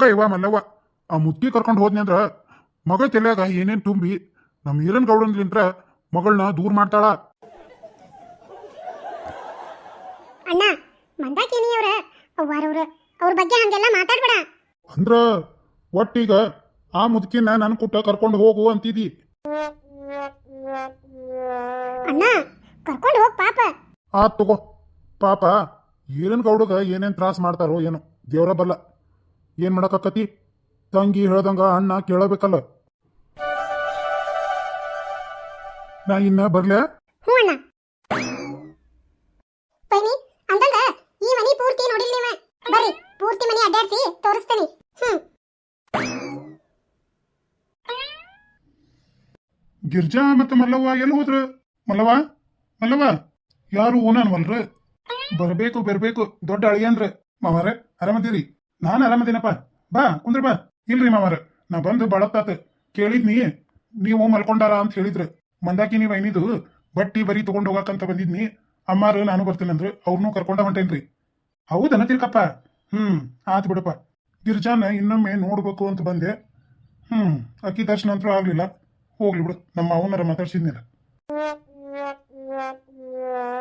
ಮಗ ಇವ ಮಲ್ಲವ್ವ. ಆ ಮುದ್ಕಿ ಕರ್ಕೊಂಡು ಹೋದ್ನಿ ಅಂದ್ರ ಮಗ ತಲೆಯಾಗ ಏನೇನ್ ತುಂಬಿ ನಮ್ಮ ಈರನ್ ಗೌಡನ್ಲಿಂತ್ರ ಮಗಳನ್ನ ದೂರ ಮಾಡ್ತಾಳ. ಅಣ್ಣ ಮಂದಾಕಿನಿ ಅವ್ರ ಅವ್ವಾರವ್ರ ಅವ್ರ ಬಗ್ಗೆ ಹಂಗೆಲ್ಲ ಮಾತಾಡ್ಬೇಡ. ಅಂದ್ರ ಒಟ್ಟೀಗ ಆ ಮುದುಕಿನ ನನ್ ಕುಟ್ಟ ಕರ್ಕೊಂಡು ಹೋಗು ಅಂತಿದಿ. ಅಣ್ಣ ಕರ್ಕೊಂಡು ಹೋಗ್ ಪಾಪ. ಆತ್ ತಗೋ. ಪಾಪ ಈರನ್ ಗೌಡಗ ಏನೇನ್ ತ್ರಾಸ ಮಾಡ್ತಾರೋ ಏನೋ ದೇವ್ರ ಬಲ್ಲ. ಏನ್ ಮಾಡಕತ್ತಿ ತಂಗಿ ಹೇಳ್ದಂಗ ಅಣ್ಣ ಕೇಳಬೇಕಲ್ಲ. ನಾ ಇನ್ನ ಬರ್ಲೆ? ಹ್ಞೂ ಅಣ್ಣ. ಬನ್ನಿ ಅಂದಂಗ ಈ ಮನಿ ಪೂರ್ತಿ ನೋಡಿಲ್ಲ ನೀವ? ಬರ್ರಿ ಪೂರ್ತಿ ಮನಿ ಅಡ್ಡಾಡ್ಸಿ ತೋರಿಸ್ತೀನಿ. ಹ್ಮ್. ಗಿರ್ಜಾ ಮತ್ತೆ ಮಲ್ಲವ್ವ ಎಲ್ಲಿ ಹೋದ್ರು? ಮಲ್ಲವ್ವ? ಮಲ್ಲವ್ವ ಯಾರು ಓನನ್ವಲ್ರ? ಬರಬೇಕು ಬರಬೇಕು ದೊಡ್ಡ ಅಳಿಯನ್ರ. ಮಾವಾರ ಆರಾಮದಿರಿ? ನಾನು ಆರಾಮದೇನಪ್ಪ. ಬಾ, ಕುಂದ್ರ ಬಾ. ಇಲ್ರಿ ಮಾವಾರ, ನಾ ಬಂದು ಬಳತ್ತಾತ. ಕೇಳಿದ್ನಿ ನೀವು ಮಲ್ಕೊಂಡಾರ ಅಂತ ಹೇಳಿದ್ರು. ಮಂದಾಕಿ ನೀವು ಏನಿದು ಬಟ್ಟಿ ಬರಿ ತಗೊಂಡ್ ಹೋಗಾಕಂತ ಬಂದಿದ್ನಿ. ಅಮ್ಮಾರು ನಾನು ಬರ್ತೀನಂದ್ರು ಅವ್ರನ್ನೂ ಕರ್ಕೊಂಡ ಹೊಂಟೇನ್ರಿ. ಹೌದನ ತಿರ್ಕಪ್ಪ ಹ್ಮ್, ಆತ್ ಬಿಡಪ್ಪ. ಗಿರ್ಜಾನ ಇನ್ನೊಮ್ಮೆ ನೋಡ್ಬೇಕು ಅಂತ ಬಂದೆ. ಹ್ಮ್, ಅಕ್ಕಿ ದರ್ಶನ ಅಂತೂ ಆಗ್ಲಿಲ್ಲ. ಹೋಗ್ಲಿ ಬಿಡು, ನಮ್ಮ ಅವನರ ಮಾತಾಡ್ಸಿದ್ನಿಲ್ಲ.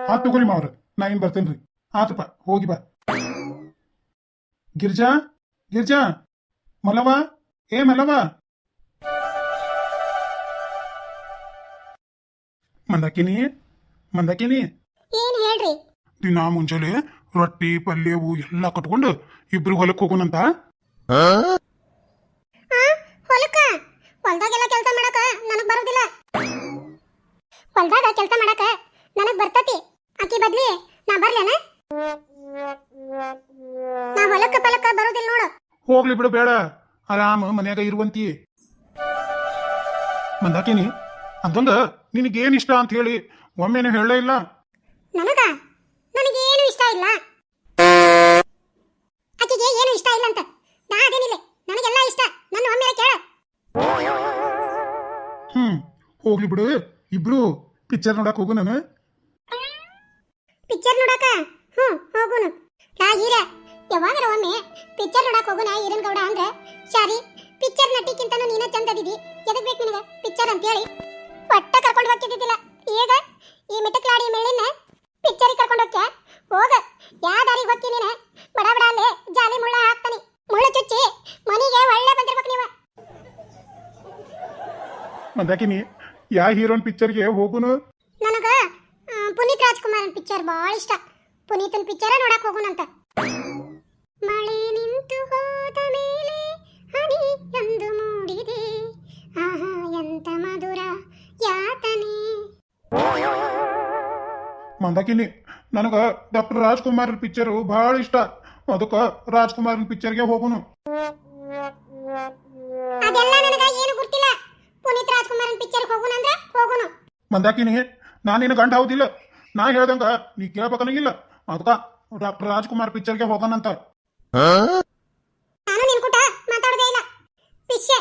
ಆತ್ ತಗೋರಿ ಮಾವ್ರ, ನಾ ಏನ್ ಬರ್ತೇನ್ರಿ. ಆತಪ್ಪ, ಹೋಗಿ ಬಾ. ಗಿರ್ಜಾ ಗಿರ್ಜಾ ಮಲವ ಏ ಮಲವ. ಮಂದಾಕಿನಿ ಮಂದಾಕಿನಿ. ಏನ್ ಹೇಳ್ರಿ? ದಿನಾ ಮುಂಜಾನೆ ರೊಟ್ಟಿ ಪಲ್ಯವು ಎಲ್ಲ ಕಟ್ಕೊಂಡು ಇಬ್ರು ಹೊಲಕ್ಕೆ ಹೋಗೋಣಂತ. ಹೊಲಕ್ಕ? ಹೊಲ್ದಾಗೆಲ್ಲ ಕೆಲಸ ಮಾಡಕ ನನಗ್ ಬರೋದಿಲ್ಲ. ಹೊಲ್ದಾಗ ಕೆಲಸ ಮಾಡಕ ನನಗ್ ಬರ್ತತಿ. ಆಕಿ ಬದ್ಲಿ ನಾ ಬರ್ಲೇನ? ನಾ ಹೊಲಕ್ಕ ಪಲಕ್ಕ ಬರೋದಿಲ್ಲ ನೋಡು. ಹೋಗ್ಲಿ ಬಿಡು ಬೇಡ. ಆರಾಮ ಮನ್ಯಾಗ ಇರುವಂತಿ. ಮಂದಾಕಿನಿ ಅಂತಂದ ನಿನಗೇನು ಇಷ್ಟ ಅಂತ ಹೇಳಿ ಒಮ್ಮೆನೂ ಹೇಳಲೇ ಇಲ್ಲ. ನನಗ? ನನಗೇನು ಇಷ್ಟ ಇಲ್ಲ. ಆಕೆಗೆ ಏನು ಇಷ್ಟ ಇಲ್ಲ ಅಂತ. ನಾ ಅದೇನಿಲ್ಲ. ನನಗೆಲ್ಲ ಇಷ್ಟ. ನನ್ನ ಒಮ್ಮೆ ಕೇಳ. ಹ್ಮ್ ಹೋಗ್ಲಿ ಬಿಡು. ಇಬ್ರು ಪಿಕ್ಚರ್ ನೋಡಕ್ ಹೋಗು ನಾನು. ಪಿಕ್ಚರ್ ನೋಡಕ? ಹ್ಞೂ ಹೋಗುನು ನಾ ಹೀರ ಯಾವಾಗರ ಒಮ್ಮೆ ಪಿಕ್ಚರ್ ನೋಡಕ್ ಹೋಗೋಣ ಈರನ್ ಗೌಡ ಅಂದ್ರೆ. ಶಾರಿ ಪಿಕ್ಚರ್ ನಟಿಕ್ಕಿಂತನೂ ನೀನ ಚಂದದಿದಿ ಎದಕ್ ಬೇಕು ನಿನಗ ಪಿಕ್ಚರ್ ಅಂತ ಹೇಳಿ ಒಟ್ಟ ಕರ್ಕೊಂಡು ಹೋಗ್ತಿದ್ದಿಲ್ಲ ಈಗ ಈ ಮಿಟಕ್ಲಾಡಿ ಮೆಳ್ಳಿನ ಪಿಕ್ಚರ್ ಕರ್ಕೊಂಡು ಹೋಗ್ಯ ಹೋಗ. ಯಾ ದಾರಿ ಗೊತ್ತಿ ನೀನ? ಬಡ ಬಡ ಅಲ್ಲೇ ಜಾಲಿ ಮುಳ್ಳ ಹಾಕ್ತಾನೆ. ಮುಳ್ಳು ಚುಚ್ಚಿ ಮನೆಗೆ ಒಳ್ಳೆ ಬಂದಿರ್ಬೇಕು ನೀವ. ಮಂದಾಕಿನಿ ಯಾ ಹೀರೋನ್ ಪಿಕ್ಚರ್ಗೆ ಹೋಗುನು? ನನಗ ಆ, ಪುನೀತ್ ರಾಜ್ಕುಮಾರ್ ಪಿಕ್ಚರ್ ಭಾಳ ಇಷ್ಟ. ಪುನೀತನ್ ಪಿಕ್ಚರ ನೋಡಕ್ ಹೋಗೋಣಂತ ಮಳೆ ನಿಂತು ಹೋದ ಮೇಲೆ ಹನಿ ಎಂದು ಮೂಡಿದೆ. ಆಹಾ ಎಂತ ಮಧುರ ಯಾತನೆ. ಮಂದಾಕಿನಿ ನನಗ ಡಾಕ್ಟರ್ ರಾಜ್ಕುಮಾರ್ ಪಿಕ್ಚರ್ ಬಹಳ ಇಷ್ಟ. ಅದಕ್ಕ ರಾಜ್ಕುಮಾರ್ ಪಿಕ್ಚರ್ಗೆ ಹೋಗೋಣ ಅದೆಲ್ಲ ನನಗ ಏನು ಗೊತ್ತಿಲ್ಲ. ಪುನೀತ್ ರಾಜ್ಕುಮಾರನ್ ಪಿಕ್ಚರ್ ಅಂದ್ರೆ ಹೋಗೋಣ ಮಂದಾಕಿನಿ ನಾನು ನಿನ್ನ ಗಂಡ ಹೌದಿಲ್ಲ. ನಾ ಹೇಳ್ದಂಗ ನೀ ಕೇಳ್ಬೇಕನ್ನಂಗಿಲ್ಲ ಅದಕ್ಕ ಡಾಕ್ಟರ್ ರಾಜ್ಕುಮಾರ್ ಪಿಕ್ಚರ್ಗೆ ಹೋಗೋಣಂತ ನಾನು ನಿನ್ ಕೂಟ ಮಾತಾಡೋದೇ ಇಲ್ಲ ಪಿಶ್ಯ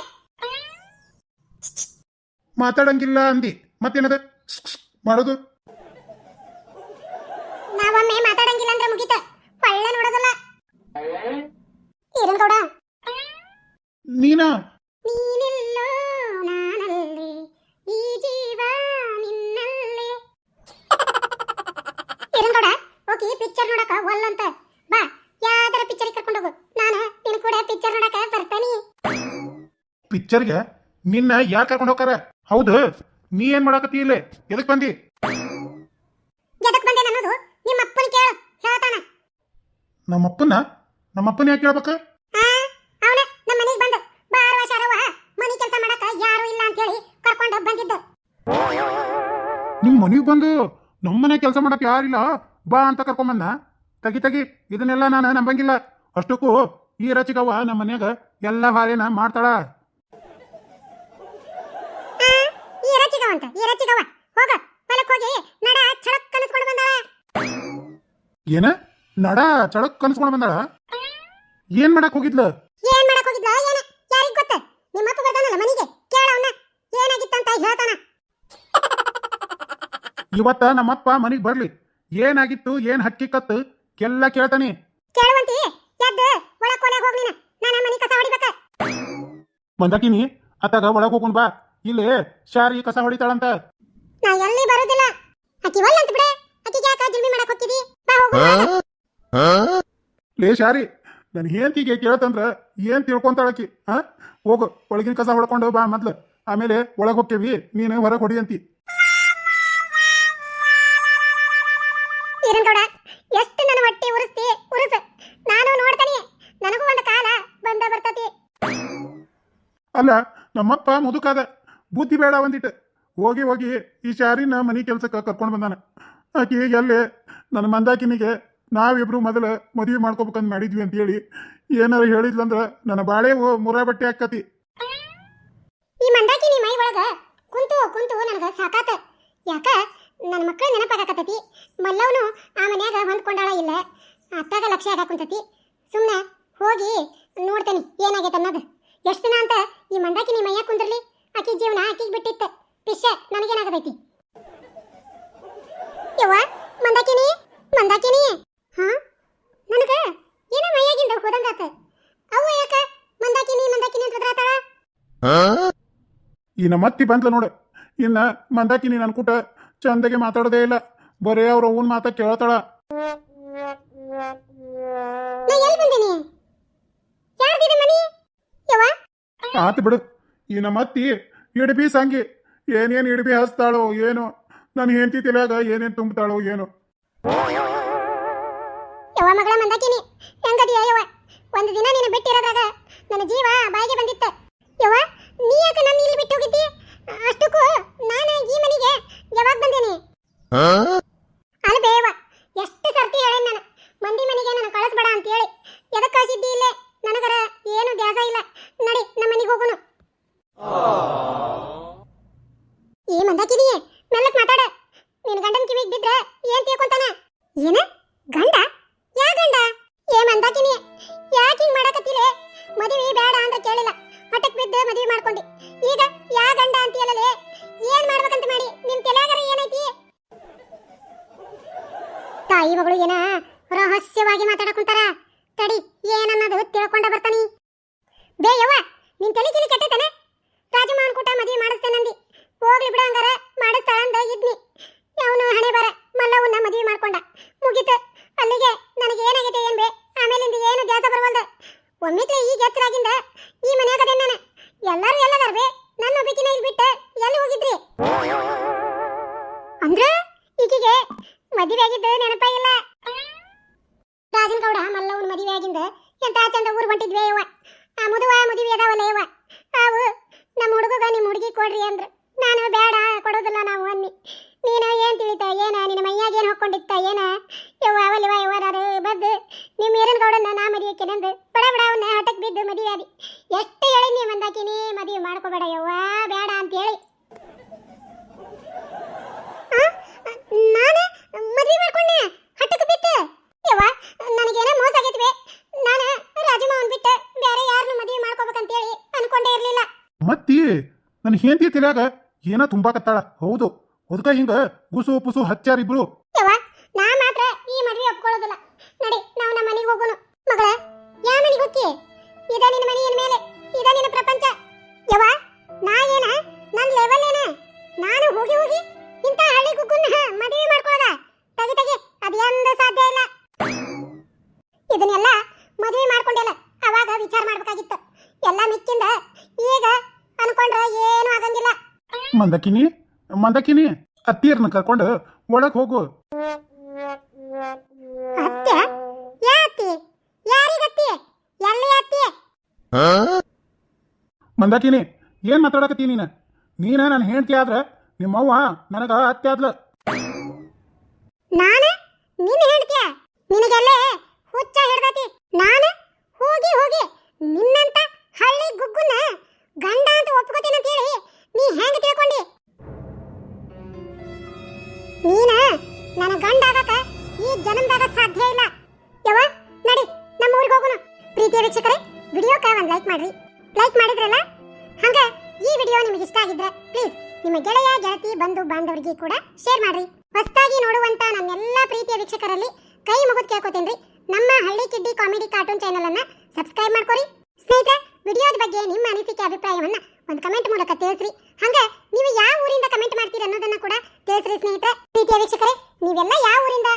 ಮಾತಾಡಂಗಿಲ್ಲ ಅಂದಿ ಮತ್ತೇನದ ಸ್ಕ್ ಸ್ಕ್ ಮಾಡೋದು ನಾವೊಮ್ಮೆ ಮಾತಾಡಂಗಿಲ್ಲ ಅಂದ್ರೆ ಮುಗೀತ ಒಳ್ಳೆ ನೋಡೋದಲ್ಲ ಈರನ್ ಗೌಡ ನೀನ ನೀನಿಲ್ಲೋ ನಾನಲ್ಲಿ ಈ ಜೀವ ನಿನ್ನಲ್ಲೇ ಇರಂಗೌಡ ಹೋಗಿ ಪಿಕ್ಚರ್ ನೋಡಕ ಒಲ್ಲಂತ ಬಾ ಯಾವ್ದಾರ ಪಿಕ್ಚರ್ ಕರ್ಕೊಂಡು ಹೋಗು ನಾನು ನಿನ್ ಕೂಡ ಪಿಕ್ಚರ್ ನೋಡಕ ಬರ್ತಾನಿ ಪಿಕ್ಚರ್ಗೆ ನಿನ್ನ ಯಾರು ಕರ್ಕೊಂಡು ಹೋಗಾರ ಹೌದು ನೀ ಏನ್ ಮಾಡಾಕತ್ತಿ ಇಲ್ಲೇ? ಎದಕ್ ಬಂದಿ? ಎದಕ್ ಬಂದೆ ಅನ್ನೋದು ನಿಮ್ಮ ಅಪ್ಪನ ಕೇಳು ಹೇಳ್ತಾನ. ನಮ್ಮಪ್ಪನ ನಮ್ಮಪ್ಪನ ಯಾಕೆ ಕೇಳ್ಬೇಕು? ಅವನ ನಮ್ಮ ಮನೆಗೆ ಬಂದು ಬಾರವ ಶಾರವ ಮನಿ ಕೆಲಸ ಮಾಡಕ ಯಾರು ಇಲ್ಲ ಅಂತ ಹೇಳಿ ಕರ್ಕೊಂಡು ಬಂದಿದ್ದ. ನಿಮ್ ಮನೆಗೆ ಬಂದು ನಮ್ಮನೆ ಕೆಲಸ ಮಾಡಕ್ ಯಾರಿಲ್ಲ ಬಾ ಅಂತ ಕರ್ಕೊಂಬಂದ? ತಗಿ ತಗಿ ಇದನ್ನೆಲ್ಲ ನಾನು ನಂಬಂಗಿಲ್ಲ. ಅಷ್ಟಕ್ಕೂ ಈ ರಚಿಗವ್ವ ನಮ್ಮ ಮನ್ಯಾಗ ಎಲ್ಲ ಹಾಲೇನ ಮಾಡ್ತಾಳ ಆ, ಈ ರಚಿಗವ ಅಂತ. ಈ ರಚಿಗವ ಹೋಗ. ಹೊಲಕ್ ಹೋಗಿ ನಡ ಚಳಕ್ ಕನಸ್ಕೊಂಡು ಬಂದಾಳ. ಏನ? ನಡ ಚಳಕ್ ಕನ್ಸ್ಕೊಂಡ್ ಬಂದಾಳ? ಏನ್ ಮಾಡಕ್ ಹೋಗಿದ್ಲ? ಏನ್ ಮಾಡಕ್ ಹೋಗಿದ್ಲ? ಏನ? ಯಾರಿಗ್ ಗೊತ್ತ? ನಿಮ್ಮ ಅಪ್ಪ ಬರ್ತಾನಲ್ಲ ಮನಿಗೆ ಅವನ. ಏನಾಗಿತ್ತಂತ ಹೇಳ್ತಾನ. ಇವತ್ತ ನಮ್ಮಪ್ಪ ಮನಿಗ್ ಬರ್ಲಿ. ಏನಾಗಿತ್ತು ಏನ್ ಹಕ್ಕಿ ಕತ್ತು ಎಲ್ಲ ಕೇಳ್ತಾನೆ. ಕೇಳುವಂತಿ ಎದ್ದು ಒಳಕ್ ಕೊನೆ ಹೋಗ್ ನೀನ. ಮನಿ ಕಸ ಹೊಡಿಬೇಕ. ಬಂದಾಕಿನಿ? ಅತ್ತಾಗ ಒಳಗೆ ಹೋಗೋಣ ಬಾ. ಇಲ್ಲಿ ಶಾರಿ ಕಸ ಹೊಡಿತಾಳಂತ. ನಾ ಎಲ್ಲಿ ಬರೋದಿಲ್ಲ? ಆಕಿ ಒಲ್ಲ ಅಂತ ಬಿಡೆ. ಆಕಿಗೆ ಯಾಕ ಜುಲ್ಮಿ ಮಾಡಕ್ ಹೋಗ್ತಿದಿ? ಬಾ ಹೋಗು ಲೇ ಶಾರಿ ನನ್ನ ಹೆಂಡತಿಗೆ ಕೇಳ್ತಂದ್ರ ಏನ್ ತಿಳ್ಕೊಂತಾಳಕಿ ಹಾ ಹೋಗು ಒಳಗಿನ ಕಸ ಹೊಡ್ಕೊಂಡು ಬಾ ಮೊದ್ಲು. ಆಮೇಲೆ ಒಳಗ್ ಹೋಗ್ತೇವಿ ನೀನು ಹೊರಗೆ ಹೊಡಿ ಅಂತಿ. ಎಷ್ಟು ನನ್ನ ಹೊಟ್ಟಿ ಉರಿಸ್ತಿ? ಉರುಸ. ನಾನು ನೋಡ್ತಾನೆ. ನನಗೂ ಒಂದು ಕಾಲ ಬಂದ ಬರ್ತತಿ. ಅಲ್ಲ ನಮ್ಮಪ್ಪ ಮುದುಕಾದ. ಬುದ್ಧಿ ಬೇಡ ಒಂದಿಟ್ಟು ಹೋಗಿ ಹೋಗಿ ಈ ಶಾರಿನ ಮನೆ ಕೆಲಸಕ್ಕೆ ಕರ್ಕೊಂಡು ಬಂದಾನ. ಆಕಿ, ಎಲ್ಲಿ? ನನ್ನ ಮಂದಾಕಿನಿಗೆ ನಾವಿಬ್ರು ಮೊದಲು ಮದುವೆ ಮಾಡ್ಕೋಬೇಕಂತ ಮಾಡಿದ್ವಿ ಅಂತ ಹೇಳಿ. ಏನಾರ ಹೇಳಿದ್ಲಂದ್ರೆ ನನ್ನ ಬಾಳೆ ಮುರ ಬಟ್ಟೆ ಹಾಕತಿ. ಈ ಮಂದಾಕಿನಿ ಮೈ ಒಳಗ ಕುಂತು ಕುಂತು ನನಗೆ ಸಾಕಾತ. ಯಾಕ? ನನ್ನ ಮಕ್ಕಳ ನೆನಪಾಗಕತ್ತತಿ ಮಲ್ಲವನು ಆ ಮನ್ಯಾಗ ಹೊಂದ್ಕೊಂಡಾಳ ಇಲ್ಲ. ಅತ್ತಾಗ ಲಕ್ಷ್ಯ ಆಗಕುಂತತಿ ಸುಮ್ಮನೆ ಹೋಗಿ ನೋಡ್ತೇನೆ ಏನಾಗೈತೆ ಅನ್ನೋದು. ಎಷ್ಟು ದಿನ ಅಂತ ಈ ಮಂದಾಕಿನಿ ಮೈಯ ಕುಂದ್ರಲಿ? ಆಕಿ ಜೀವನ ಆಕಿಗೆ ಬಿಟ್ಟಿತ್ತು. ಪಿಶ ನನಗೇನಾಗತೈತಿ ಯವ್ವ ಮಂದಾಕಿನಿ ಮಂದಾಕಿನಿ. ಹಾ? ನನಗ? ಏನೋ ಮೈಯಾಗಿಂದ ಹೋದಂಗಾತ ಅವ್ವ ಯಾಕ? ಮಂದಾಕಿನಿ ಮಂದಾಕಿನಿ ಅಂತ ಬದ್ರಾತಾಳ ಈ ನಮ್ಮತ್ತಿ ಬಂದ್ಲ ನೋಡು. ಇನ್ನ ಮಂದಾಕಿನಿ ನನ್ ಕೂಟ ಚಂದಗೆ ಮಾತಾಡೋದೇ ಇಲ್ಲ. ಬರೇ ಅವ್ರ ಅವನ್ ಮಾತಾ ಕೇಳ್ತಾಳ. ನಾ ಎಲ್ಲಿ ಬಂದೀನಿ? ಯಾರ್ದಿದೆ ಮನಿ? ಯವ್ವ? ಆತು ಬಿಡು. ಈ ನಮ್ಮತ್ತಿ ಇಡ್ಬಿ ಸಂಗಿ, ಏನೇನ್ ಇಡಬಿ ಹಸ್ತಾಳೋ ಏನು ನನ್ನ ಹೆಂಡತಿ ತಿಳಿಯಾಗ ಏನೇನ್ ತುಂಬ್ತಾಳೋ ಏನು. ಯವ್ವ ಮಗಳ ಒಂದು ದಿನ ನೀನು ಬಿಟ್ಟಿರೋದ್ರಾಗ ನನ್ನ ಜೀವ ಬಾಯಿಗೆ ಬಂದಿತ್ತ. ರಹಸ್ಯವಾಗಿ ಮಾತಾಡಕುಂತಾರ ತಡಿ ಏನನ್ನೋದು ತಿಳ್ಕೊಂಡ ಬರ್ತಾನಿ ಬೇ ಯವ್ವ ನಿನ್ ತಲೆ ಕಿಲಿ ಕೆಟ್ಟೈತನ ರಾಜಮಾನ್ ಕೂಟ ಮದುವೆ ಮಾಡಿಸ್ತೇನಂದಿ ಹೋಗ್ಲಿ ಬಿಡ ಹಂಗಾರ ಮಾಡಿಸ್ತಾಳ ಅಂದ ಇದ್ನಿ ಅವನು ಹಣೆ ಬರ ಮಲ್ಲವನ್ನ ಮದುವೆ ಮಾಡ್ಕೊಂಡ ಮುಗೀತು ಅಲ್ಲಿಗೆ ನನಗೆ ಏನಾಗೈತೆ ಏನ್ ಬೇ ಆಮೇಲಿಂದ ಏನು ದ್ಯಾಸ ಬರವಲ್ದ ಒಮ್ಮಿತ್ಲೆ ಈಗ ಎಚ್ಚರಾಗಿಂದ ಈ ಮನ್ಯಾಗದೆ ನಾನು ಎಲ್ಲರೂ ಎಲ್ಲದಾರ ಬೇ ನನ್ನ ಒಬ್ಬಕಿನ ಇಲ್ಲಿ ಬಿಟ್ಟು ಎಲ್ಲಿ ಹೋಗಿದ್ರಿ ಅಂದ್ರ ಈಕಿಗೆ ಮದುವೆ ಆಗಿದ್ದು ನೆನಪ ಇಲ್ಲ ರಾಜನ್ ಗೌಡ ಮಲ್ಲವನ್ ಮದುವೆ ಆಗಿಂದ ಎಂತ ಚಂದ ಊರ್ ಹೊಂಟಿದ್ವಿ ಯವ್ವ ಆ ಮುದುವ ಮದುವೆ ಅದಾವಲ್ಲ ಯವ್ವ ಅವು ನಮ್ಮ ಹುಡುಗಗ ನಿಮ್ಮ ಹುಡುಗಿ ಕೊಡ್ರಿ ಅಂದ್ರ ನಾನು ಬೇಡ ಕೊಡೋದಿಲ್ಲ ನಾವು ಅನ್ನಿ ನೀನು ಏನ್ ತಿಳಿತ ಏನ ನಿನ್ನ ಮೈಯಾಗ ಏನ್? ಯವ್ವ ಅವಲಿವ ಯವ್ವರಾರು ಬದ್ದು. ನಿಮ್ಮ ಈರನ್ ಗೌಡನ್ನ ನಾ ಮದುವೆಕೆನೆಂದು ಬಡ ಬಡ ಅವನ್ನ ಹಠಕ್ ಬಿದ್ದು ಮದುವೆ ಆದಿ. ಎಷ್ಟು ಹೇಳಿ ನೀ ಮಂದಾಕಿನಿ ಮದುವೆ ಮಾಡ್ಕೋಬೇಡ ಯವ್ವ, ಬೇಡ ಅಂತ ಹೇಳಿ. ನಾನು ಮದುವೆ ಮಾಡ್ಕೊಂಡೆ? ಹಠಕ್ ಬಿತ್ತು ಯವ್ವ, ನನಗೇನೋ ಮೋಸ ಆಗೈತಿ ನಾನು ರಾಜು ರಾಜಮಾವನ್ ಬಿಟ್ಟು ಬೇರೆ ಯಾರನ್ನು ಮದುವೆ ಮಾಡ್ಕೋಬೇಕಂತ ಹೇಳಿ ಅನ್ಕೊಂಡೇ ಇರಲಿಲ್ಲ. ಮತ್ತಿ? ನನ್ನ ಹೆಂಡತಿ ತಲೆಯಾಗ ಏನೋ ತುಂಬಾಕತ್ತಾಳ ಹೌದು. ಅದಕ್ಕ ಹಿಂಗ ಗುಸು ಪುಸು ಹಚ್ಚಾರ ಇದ ನಿನ್ನ ಮನೆಯ ಮೇಲೆ ಇದ ನಿನ್ನ ಪ್ರಪಂಚ. ಯವ್ವ, ನಾ ಏನ? ನನ್ನ ಲೆವೆಲ್ ಏನ? ನಾನು ಹೋಗಿ ಹೋಗಿ ಇಂತ ಹಳ್ಳಿ ಗುಗ್ಗುನ್ನ ಮದುವೆ ಮಾಡ್ಕೊಳ್ಳೋದ ತಗಿ ತಗಿ ಅದೆಂದು ಸಾಧ್ಯ ಇಲ್ಲ. ಇದನ್ನೆಲ್ಲ ಮದುವೆ ಮಾಡ್ಕೊಂಡೆಲ್ಲ ಅವಾಗ ವಿಚಾರ ಮಾಡ್ಬೇಕಾಗಿತ್ತು. ಎಲ್ಲ ಮಿಕ್ಕಿಂದ ಈಗ ಅನ್ಕೊಂಡ್ರೆ ಏನು ಆಗಂಗಿಲ್ಲ. ಮಂದಕಿನಿ ಮಂದಕಿನಿ ಅತ್ತಿಯರ್ನ ಕರ್ಕೊಂಡು ಒಳಗೆ ಹೋಗು. ಮಂದಾಕಿನಿ ಏನ್ ಮಾತಾಡಕತ್ತೀನಿ ನೀನ? ನೀನ ನನ್ನ ಹೆಂಡತಿ ಆದ್ರ ನಿಮ್ಮವ್ವ ನನಗ ಅತ್ತೆ ಆದ್ಲ. ಮಾಡ್ರಿ. ಲೈಕ್ ಮಾಡಿದ್ರಲ್ಲ? ಹಂಗ ಈ ವಿಡಿಯೋ ನಿಮಗೆ ಇಷ್ಟ ಆಗಿದ್ರೆ ಪ್ಲೀಸ್ ನಿಮ್ಮ ಗೆಳೆಯ, ಗೆಳತಿ, ಬಂಧು, ಬಾಂಧವರಿಗೆ ಕೂಡ ಶೇರ್ ಮಾಡ್ರಿ. ಹೊಸದಾಗಿ ನೋಡುವಂತ ನನ್ನೆಲ್ಲ ಪ್ರೀತಿಯ ವೀಕ್ಷಕರಲ್ಲಿ ಕೈ ಮುಗಿದು ಕೇಳ್ಕೊತೇನ್ರಿ ನಮ್ಮ ಹಳ್ಳಿ ಕಿಡ್ಡಿ ಕಾಮಿಡಿ ಕಾರ್ಟೂನ್ ಚಾನೆಲ್ ಅನ್ನ ಸಬ್ಸ್ಕ್ರೈಬ್ ಮಾಡ್ಕೊರಿ. ಸ್ನೇಹಿತರೆ ವಿಡಿಯೋದ ಬಗ್ಗೆ ನಿಮ್ಮ ಅನಿಸಿಕೆ, ಅಭಿಪ್ರಾಯವನ್ನ ಒಂದು ಕಮೆಂಟ್ ಮೂಲಕ ತಿಳಿಸ್ರಿ. ಹಂಗ ನೀವು ಯಾವ ಊರಿಂದ ಕಮೆಂಟ್ ಮಾಡ್ತೀರಿ ಅನ್ನೋದನ್ನ ಕೂಡ ತಿಳಿಸ್ರಿ ಸ್ನೇಹಿತರೆ. ಪ್ರೀತಿಯ ವೀಕ್ಷಕರೇ, ನೀವೆಲ್ಲ ಯಾವ ಊರಿಂದ